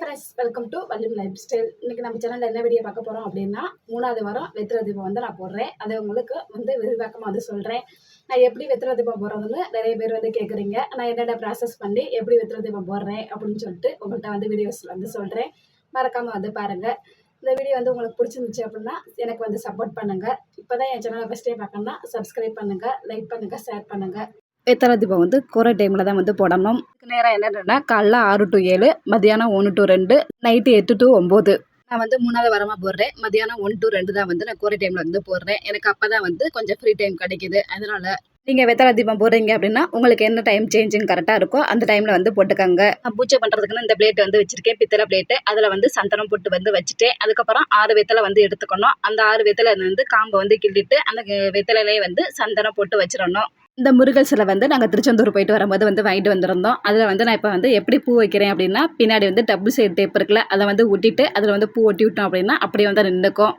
Friends welcome to வல்லிம் life style இன்றைக்கி நம்ம சேனலில் என்ன வீடியோ பார்க்க போகிறோம் அப்படின்னா மூணாவது வாரம் வெத்திர தீபம் வந்து நான் போடுறேன். அதை உங்களுக்கு வந்து விரிவாக்கமாக வந்து சொல்கிறேன் நான் எப்படி வெத்திர தீபம் போடுறதுன்னு நிறைய பேர் வந்து கேட்குறீங்க நான் என்னென்ன ப்ராசஸ் பண்ணி எப்படி வெத்திர தீபம் போடுறேன் அப்படின்னு சொல்லிட்டு உங்கள்கிட்ட வந்து வீடியோஸில் வந்து சொல்கிறேன் மறக்காமல் வந்து பாருங்கள் இந்த வீடியோ வந்து உங்களுக்கு பிடிச்சிருந்துச்சு அப்படின்னா எனக்கு வந்து சப்போர்ட் பண்ணுங்கள் இப்போ தான் என் சேனலை ஃபஸ்ட் டைம் பார்க்கணும்னா சப்ஸ்கிரைப் பண்ணுங்கள் லைக் பண்ணுங்கள் ஷேர் பண்ணுங்கள் வெத்தலை தீபம்? வந்து குறை டைமில் தான் வந்து போடணும். நேரம் என்னென்னா காலைல ஆறு டு ஏழு மதியானம் ஒன்று டு ரெண்டு நைட்டு எட்டு டு ஒம்பது. நான் வந்து மூணாவது வாரமாக போடுறேன். மதியானம் ஒன் டு ரெண்டு தான் வந்து நான் குறை டைமில் வந்து போடுறேன். எனக்கு அப்போ தான் வந்து கொஞ்சம் ஃப்ரீ டைம் கிடைக்குது. அதனால் நீங்கள் வெத்தலை தீபம் போடுறீங்க அப்படின்னா உங்களுக்கு என்ன டைம் சேஞ்சிங் கரெக்டாக இருக்கோ அந்த டைமில் வந்து போட்டுக்கோங்க. நான் பூஜை பண்ணுறதுக்குன்னு இந்த பிளேட் வந்து வச்சுருக்கேன். பித்தளை பிளேட்டு அதில் வந்து சந்தனம் போட்டு வந்து வச்சுட்டேன். அதுக்கப்புறம் ஆறு வெத்தலை வந்து எடுத்துக்கணும். அந்த ஆறு வெத்தலை வந்து காம்பை வந்து கிள்ளிட்டு அந்த வெத்தலையிலே வந்து சந்தனம் போட்டு வச்சிடணும். இந்த முருகல் சிலை வந்து நாங்கள் திருச்செந்தூர் போயிட்டு வரும்போது வந்து வாங்கிட்டு வந்திருந்தோம். அதில் வந்து நான் இப்போ வந்து எப்படி பூ வைக்கிறேன் அப்படின்னா பின்னாடி வந்து டபுள் சைடு டேப் இருக்குல்ல அதை வந்து ஒட்டிட்டு அதில் வந்து பூ ஒட்டி விட்டோம் அப்படின்னா அப்படியே வந்து நின்றுக்கும்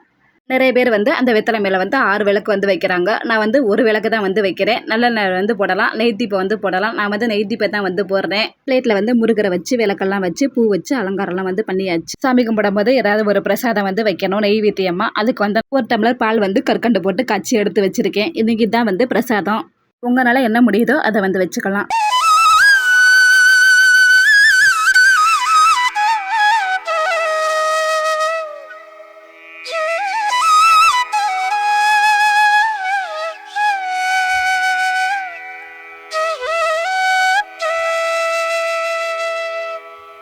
நிறைய பேர் வந்து அந்த வெத்தலை மேலே வந்து ஆறு விளக்கு வந்து வைக்கிறாங்க. நான் வந்து ஒரு விளக்கு தான் வந்து வைக்கிறேன். நல்ல நேரம் வந்து போடலாம். நெய் வந்து போடலாம். நான் வந்து நெய் தான் வந்து போடுறேன். பிளேட்டில் வந்து முருகரை வச்சு விளக்கெல்லாம் வச்சு பூ வச்சு அலங்காரம்லாம் வந்து பண்ணியாச்சு. சாமி கும்பிடும்போது ஏதாவது ஒரு பிரசாதம் வந்து வைக்கணும் நெய்வேத்தியமாக அதுக்கு வந்து ஒரு டம்ளர் பால் வந்து கற்கண்டு போட்டு காய்ச்சி எடுத்து வச்சுருக்கேன். இன்றைக்கி தான் வந்து பிரசாதம். உங்களால் என்ன முடியுதோ அதை வந்து வச்சுக்கலாம்.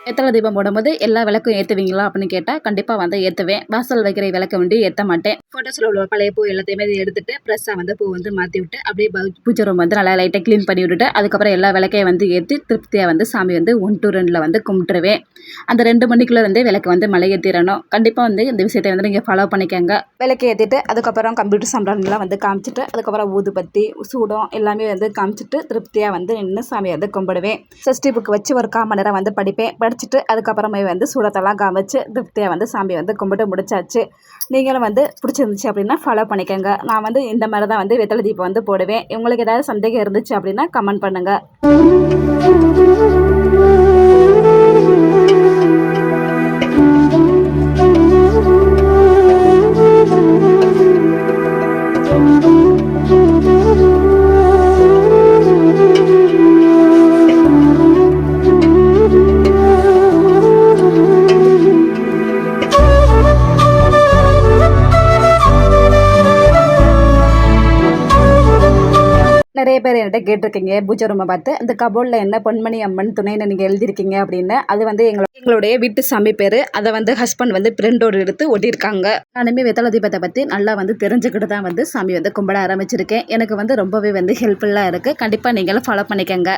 எத்தனை தீபம் போடும்போது எல்லா விளக்கும் ஏற்றுவீங்களா அப்படின்னு கேட்டால் கண்டிப்பாக வந்து ஏற்றுவேன் வாசல் வைக்கிற விளக்க வண்டி ஏற்ற மாட்டேன். ஃபோட்டோஸில் உள்ள பழைய பூ எல்லாத்தையுமே எடுத்துட்டு ப்ரெஸ்ஸாக வந்து பூ வந்து மாற்றி விட்டு அப்படியே பூஜை ரூம் வந்து நல்லா லைட்டாக க்ளீன் பண்ணி விட்டுட்டு அதுக்கப்புறம் எல்லா விளக்கையும் வந்து ஏற்றி திருப்தியாக வந்து சாமி வந்து ஒன் டு ரெண்டில் வந்து கும்பிட்டுருவேன். அந்த ரெண்டு மணிக்குள்ளே வந்து விளக்கு வந்து மலை ஏற்றிடணும் கண்டிப்பாக வந்து இந்த விஷயத்தை வந்து நீங்கள் ஃபாலோ பண்ணிக்கோங்க. விளக்கு ஏற்றிட்டு அதுக்கப்புறம் கம்ப்யூட்டர் சாம்பிரான்லாம் வந்து காமிச்சிட்டு அதுக்கப்புறம் ஊதுபத்தி சூடம் எல்லாமே வந்து காமிச்சிட்டு திருப்தியாக வந்து நின்று சாமியை வந்து கும்பிடுவேன். சஷ்டி புக் வச்சு ஒரு கால் மணி நேரம் வந்து படிப்பேன். படிச்சுட்டு அதுக்கப்புறமே வந்து சூடத்தெல்லாம் காமிச்சு திருப்தியாக வந்து சாமியை வந்து கும்பிட்டு முடிச்சாச்சு. நீங்களும் வந்து பிடிச்சிருந்துச்சு அப்படின்னா ஃபாலோ பண்ணிக்கோங்க. நான் வந்து இந்த மாதிரி தான் வந்து வெத்தலை தீபம் வந்து போடுவேன். உங்களுக்கு ஏதாவது சந்தேகம் இருந்துச்சு அப்படின்னா கமெண்ட் பண்ணுங்கள் நிறைய பேர் என்கிட்ட கேட்டிருக்கீங்க. பூஜை ரூமை பார்த்து அந்த கபோர்டில் என்ன பொன்மணி அம்மன் துணைன்னு நீங்கள் எழுதியிருக்கீங்க? அப்படின்னு. அது வந்து எங்களோட எங்களுடைய வீட்டு சாமி பேர். அதை வந்து ஹஸ்பண்ட் வந்து பிரிண்டோடு எடுத்து ஒட்டியிருக்காங்க. நானுமே வெத்தலை தீபத்தை பற்றி நல்லா வந்து தெரிஞ்சுக்கிட்டு தான் வந்து சாமி வந்து கும்பிட ஆரம்பிச்சிருக்கேன். எனக்கு வந்து ரொம்பவே வந்து ஹெல்ப்ஃபுல்லாக இருக்குது கண்டிப்பாக நீங்களும் ஃபாலோ பண்ணிக்கோங்க.